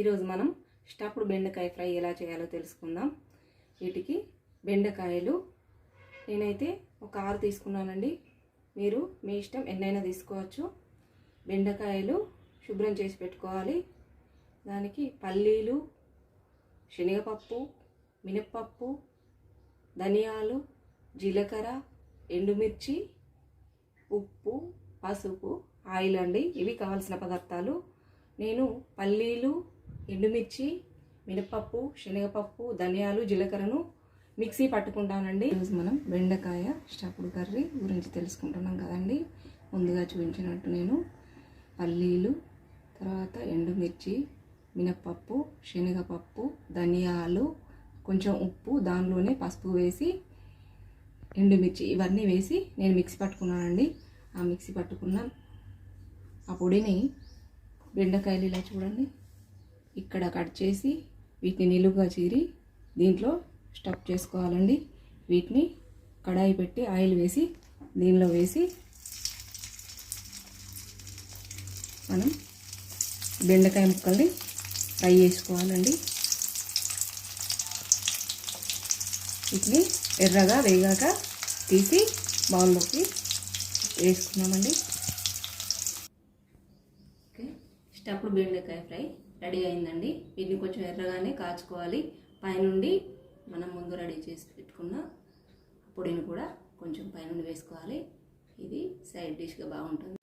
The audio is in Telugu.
ఈరోజు మనం స్టఫ్డ్ బెండకాయ ఫ్రై ఎలా చేయాలో తెలుసుకుందాం. వీటికి బెండకాయలు నేనైతే ఒక ఆరు తీసుకున్నానండి. మీరు మీ ఇష్టం ఎన్నైనా తీసుకోవచ్చు. బెండకాయలు శుభ్రం చేసి పెట్టుకోవాలి. దానికి పల్లీలు శనగపప్పు మినప్పప్పు ధనియాలు జీలకర్ర ఎండుమిర్చి ఉప్పు పసుపు ఆయిల్ అండి. ఇవి కావాల్సిన పదార్థాలు. నేను పల్లీలు ఎండుమిర్చి మినపప్పు శనగపప్పు ధనియాలు జీలకర్రను మిక్సీ పట్టుకుంటానండి. ఈరోజు మనం బెండకాయ స్టఫ్డ్ కర్రీ గురించి తెలుసుకుంటున్నాం కదండి. ముందుగా చూపించినట్టు నేను పల్లీలు తర్వాత ఎండుమిర్చి మినప్పప్పు శనగపప్పు ధనియాలు కొంచెం ఉప్పు దానిలోనే పసుపు వేసి ఎండుమిర్చి ఇవన్నీ వేసి నేను మిక్సీ పట్టుకున్నానండి. ఆ మిక్సీ పట్టుకున్న ఆ పొడిని బెండకాయలు ఇలా చూడండి. ఇక్కడ కట్ చేసి వీటిని నిలువుగా చీరి దీంట్లో స్టఫ్ చేసుకోవాలండి. వీటిని కడాయి పెట్టి ఆయిల్ వేసి దీనిలో వేసి మనం బెండకాయ ముక్కల్ని ఫ్రై చేసుకోవాలండి. వీటిని ఎర్రగా వేగాక తీసి బౌల్లోకి వేసుకున్నామండి. చప్పుడు బెండకాయ ఫ్రై రెడీ అయిందండి. వీటిని కొంచెం ఎర్రగానే కాచుకోవాలి. పైనుండి మనం ముందు రెడీ చేసి పెట్టుకున్న పొడిని కూడా కొంచెం పైనుండి వేసుకోవాలి. ఇది సైడ్ డిష్గా బాగుంటుంది.